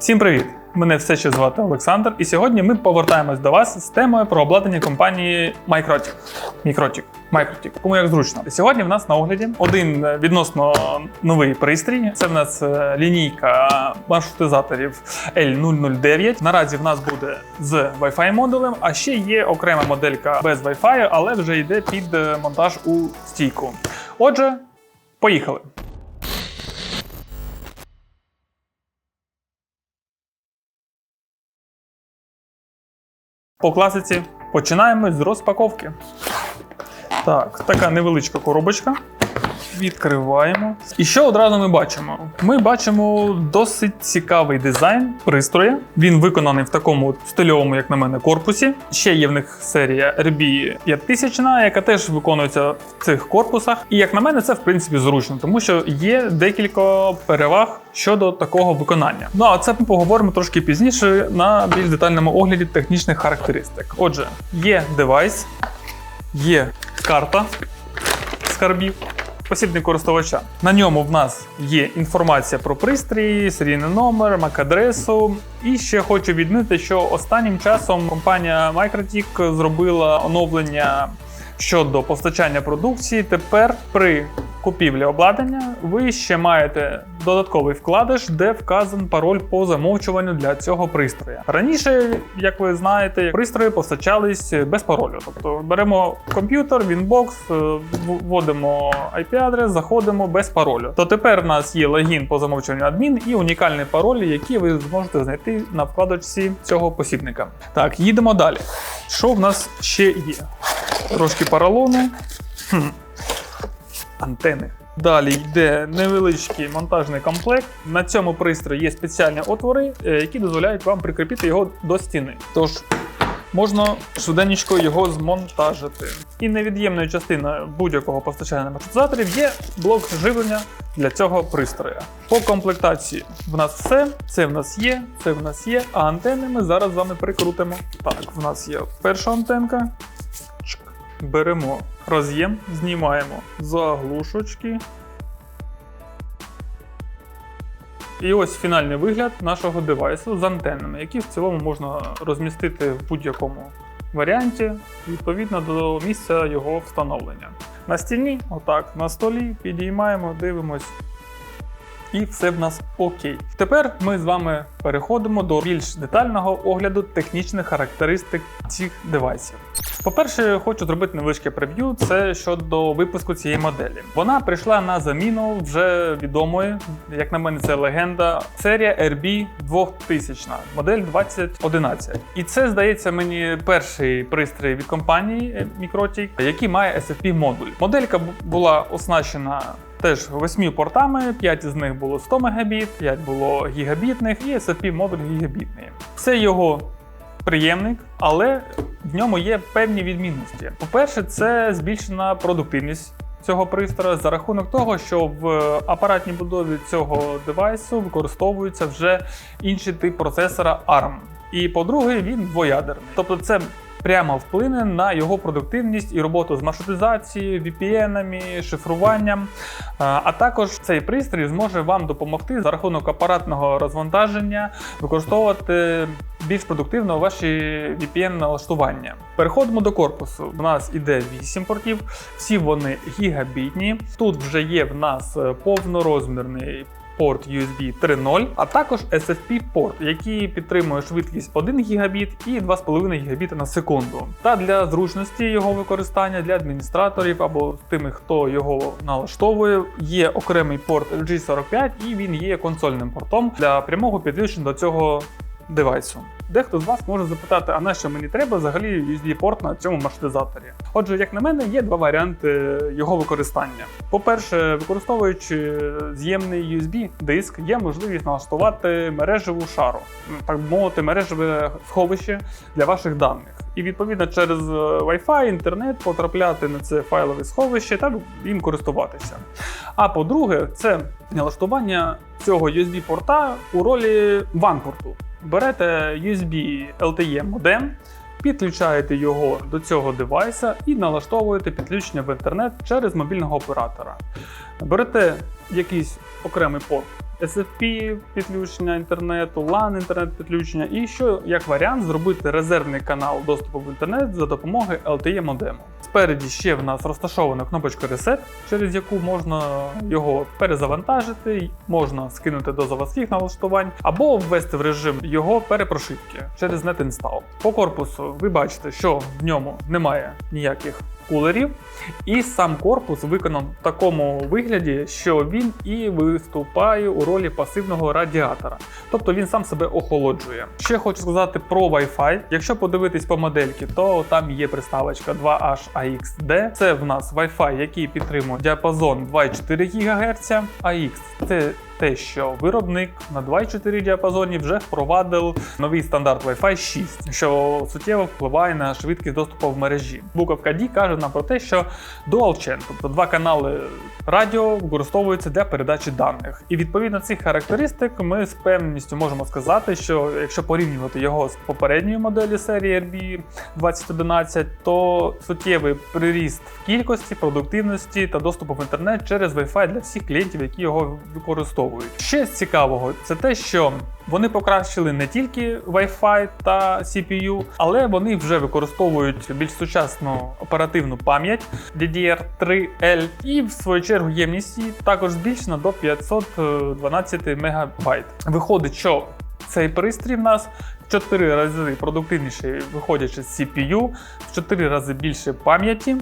Всім привіт! Мене все ще звати Олександр, і сьогодні ми повертаємось до вас з темою про обладнання компанії Microtic. Microtic. Microtic. Кому як зручно. Сьогодні в нас на огляді один е, відносно новий пристрій. Це в нас е, лінійка маршрутизаторів L009. Наразі в нас буде з Wi-Fi модулем, а ще є окрема моделька без Wi-Fi, але вже йде під е, монтаж у стійку. Отже, поїхали. По класиці починаємо з розпаковки. Так, така невеличка коробочка. Відкриваємо. І що одразу ми бачимо? Ми бачимо досить цікавий дизайн пристрою. Він виконаний в такому стильовому, як на мене, корпусі. Ще є в них серія RB 5000, яка теж виконується в цих корпусах. І як на мене, це в принципі зручно, тому що є декілька переваг щодо такого виконання. Ну а це ми поговоримо трошки пізніше на більш детальному огляді технічних характеристик. Отже, є девайс, є карта скарбів. Посібник користувача. На ньому в нас є інформація про пристрій, серійний номер, MAC-адресу. І ще хочу відмітити, що останнім часом компанія Microtik зробила оновлення щодо постачання продукції. Тепер при купівлі обладнання ви ще маєте додатковий вкладиш, де вказан пароль по замовчуванню для цього пристрою. Раніше, як ви знаєте, пристрої постачались без паролю. Тобто беремо комп'ютер, Winbox, е, вводимо IP-адрес, заходимо без паролю. То тепер у нас є логін по замовчуванню адмін і унікальний пароль, який ви зможете знайти на вкладочці цього посібника. Так, їдемо далі. Що в нас ще є? Трошки поролону. Хм. Антени. Далі йде невеличкий монтажний комплект. На цьому пристрої є спеціальні отвори, е, які дозволяють вам прикріпити його до стіни. Тож можна швиденько його змонтажити. І невід'ємною частиною будь-якого постачання маршрутизаторів є блок живлення для цього пристрою. По комплектації в нас все. Це в нас є, це в нас є, а антени ми зараз з вами прикрутимо. Так, в нас є перша антенка. Беремо роз'єм, знімаємо заглушочки. І ось фінальний вигляд нашого девайсу з антеннами, які в цілому можна розмістити в будь-якому варіанті відповідно до місця його встановлення. На стіні, отак, на столі підіймаємо, дивимось. І все в нас окей. Тепер ми з вами переходимо до більш детального огляду технічних характеристик цих девайсів. По-перше, хочу зробити невеличке прев'ю. Це щодо випуску цієї моделі. Вона прийшла на заміну вже відомої, як на мене, це легенда. Серія RB 2000, модель 2011. І це здається мені перший пристрій від компанії Microtik, який має SFP модуль. Моделька була оснащена. Теж восьми портами, 5 з них було 100 Мбіт, 5 було гігабітних і SFP модуль гігабітний. Це його приємник, але в ньому є певні відмінності. По-перше, це збільшена продуктивність цього пристрою за рахунок того, що в апаратній будові цього девайсу використовується вже інший тип процесора ARM. І по-друге, він двоядерний. Тобто це прямо вплине на його продуктивність і роботу з маршрутизацією, VPN-ами, шифруванням. А а також цей пристрій зможе вам допомогти за рахунок апаратного розвантаження використовувати більш продуктивно ваші VPN-налаштування. Переходимо до корпусу. У нас іде 8 портів, всі вони гігабітні. Тут вже є в нас е, повнорозмірний порт USB 3.0, а також SFP порт, який підтримує швидкість 1 Гбіт і 2,5 Гбіт на секунду. Та для зручності його використання для адміністраторів або тими, хто його налаштовує, є окремий порт LG45 і він є консольним портом для прямого підключення до цього девайсу. Дехто з вас може запитати, а на що мені треба взагалі USB-порт на цьому маршрутизаторі? Отже, як на мене, є два варіанти його використання. По-перше, використовуючи з'ємний USB-диск, є можливість налаштувати мережеву шару, так би мовити, мережеве сховище для ваших даних. І відповідно через е, Wi-Fi, інтернет потрапляти на це файлове сховище та їм користуватися. А по-друге, це налаштування цього USB-порта у ролі ван-порту. Берете USB LTE модем, підключаєте його до цього девайса і налаштовуєте підключення в інтернет через мобільного оператора. Берете якийсь окремий порт SFP підключення інтернету, LAN інтернет підключення, і що як варіант зробити резервний канал доступу в інтернет за допомогою LTE модему. Спереді ще в нас розташована кнопочка Reset, через яку можна його перезавантажити, можна скинути до заводських налаштувань або ввести в режим його перепрошивки через NetInstall. По корпусу ви бачите, що в ньому немає ніяких кулерів, і сам корпус виконан в такому вигляді, що він і виступає у ролі пасивного радіатора, тобто він сам себе охолоджує. Ще хочу сказати про Wi-Fi. Якщо подивитись по модельки, то там є приставочка 2HAXD. Це в нас Wi-Fi, який підтримує діапазон 2,4 ГГц, AX це те, що виробник на 2,4 діапазоні вже впровадив новий стандарт Wi-Fi 6, що суттєво впливає на швидкість доступу в мережі. Буковка D каже нам про те, що Dual Chain, тобто два канали радіо, використовуються для передачі даних. І відповідно цих характеристик ми з певністю можемо сказати, що якщо порівнювати його з попередньою моделі серії RB 2011, то суттєвий приріст в кількості, продуктивності та доступу в інтернет через Wi-Fi для всіх клієнтів, які його використовують. Ще з цікавого, це те, що вони покращили не тільки Wi-Fi та CPU, але вони вже використовують більш сучасну оперативну пам'ять DDR3L, і в свою чергу ємність її також збільшена до 512 МБ. Виходить, що цей пристрій в нас 4 рази продуктивніший, виходячи з CPU, в 4 рази більше пам'яті,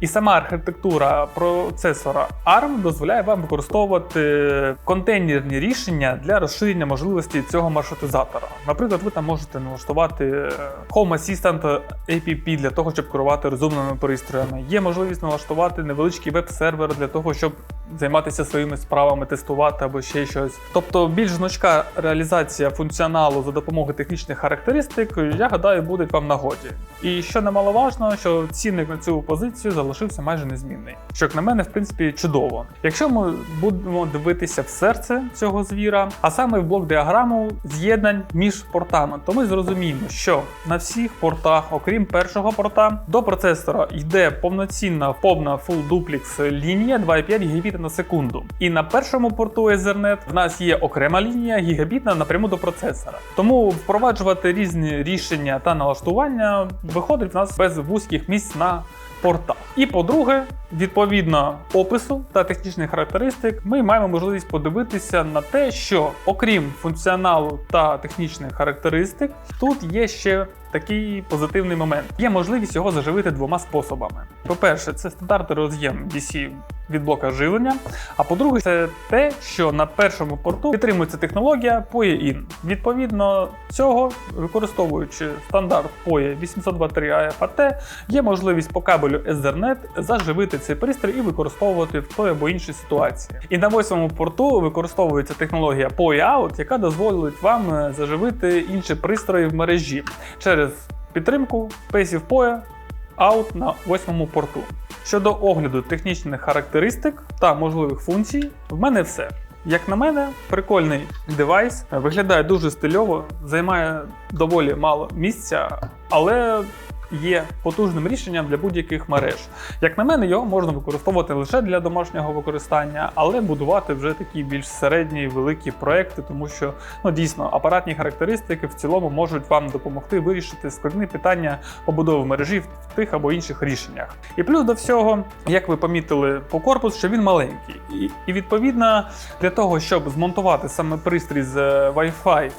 і сама архітектура процесора ARM дозволяє вам використовувати контейнерні рішення для розширення можливості цього маршрутизатора. Наприклад, ви там можете налаштувати е, Home Assistant APP для того, щоб керувати розумними пристроями. Є можливість налаштувати невеличкий веб-сервер для того, щоб займатися своїми справами, тестувати або ще щось. Тобто більш гнучка реалізація функціоналу за допомогою технічних характеристик, я гадаю, буде вам нагоді. І що немаловажно, що цінник на цю позицію залишився майже незмінний. Що як на мене, в принципі, чудово. Якщо ми будемо дивитися в серце цього звіра, а саме в блок діаграму з'єднань між портами, то ми зрозуміємо, що на всіх портах, окрім першого порта, до процесора йде повноцінна повна full duplex лінія 2,5 Гбіт на секунду. І на першому порту Ethernet в нас є окрема лінія гігабітна напряму до процесора. Тому впроваджувати різні рішення та налаштування виходить в нас без вузьких місць на портах. І по-друге, відповідно опису та технічних характеристик, ми маємо можливість подивитися на те, що окрім функціоналу та технічних характеристик, тут є ще такий позитивний момент. Є можливість його заживити двома способами. По-перше, це стандартний роз'єм DC від блока живлення. А по-друге, це те, що на першому порту підтримується технологія PoE-IN. Відповідно цього, використовуючи стандарт PoE 823 AFAT, є можливість по кабелю Ethernet заживити цей пристрій і використовувати в той або іншій ситуації. І на восьмому порту використовується технологія PoE-Out, яка дозволить вам е, заживити інші пристрої в мережі через підтримку Passive PoE Out на восьмому порту. Щодо огляду технічних характеристик та можливих функцій, в мене все. Як на мене, прикольний девайс, виглядає дуже стильово, займає доволі мало місця, але є потужним рішенням для будь-яких мереж. Як на мене, його можна використовувати лише для домашнього використання, але будувати вже такі більш середні великі проекти, тому що ну дійсно апаратні характеристики в цілому можуть вам допомогти вирішити складні питання побудови мережі в тих або інших рішеннях. І плюс до всього, як ви помітили по корпусу, що він маленький, і, відповідно для того, щоб змонтувати саме пристрій з е, Wi-Fi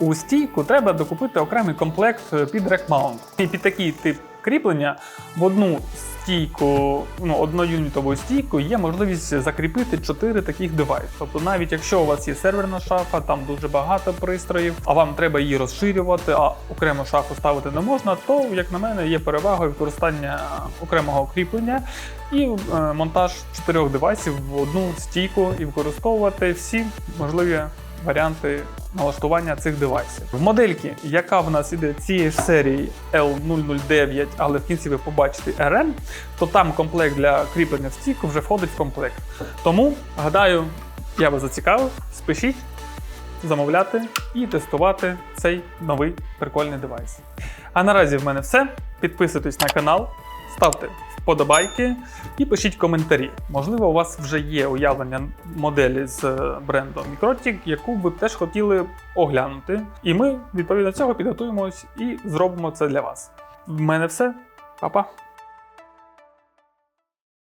у стійку треба докупити окремий комплект е, під рекмаунт. І під такий тип кріплення в одну стійку, ну одноюнітову стійку є можливість закріпити 4 таких девайси. Тобто, навіть якщо у вас є серверна шафа, там дуже багато пристроїв, а вам треба її розширювати, а окрему шафу ставити не можна, то як на мене є перевагою використання окремого кріплення. І е, монтаж чотирьох девайсів в одну стійку і використовувати всі можливі варіанти налаштування цих девайсів. В модельки, яка в нас іде цієї ж серії L009, але в кінці ви побачите RN, то там комплект для кріплення в стійку вже входить в комплект. Тому, гадаю, я вас зацікавив, спишіть, замовляти і тестувати цей новий прикольний девайс. А наразі в мене все. Підписуйтесь на канал, ставте вподобайки і пишіть коментарі. Можливо, у вас вже є уявлення моделі з брендом Microtic, яку ви б теж хотіли оглянути. І ми відповідно цього підготуємось і зробимо це для вас. В мене все. Па-па!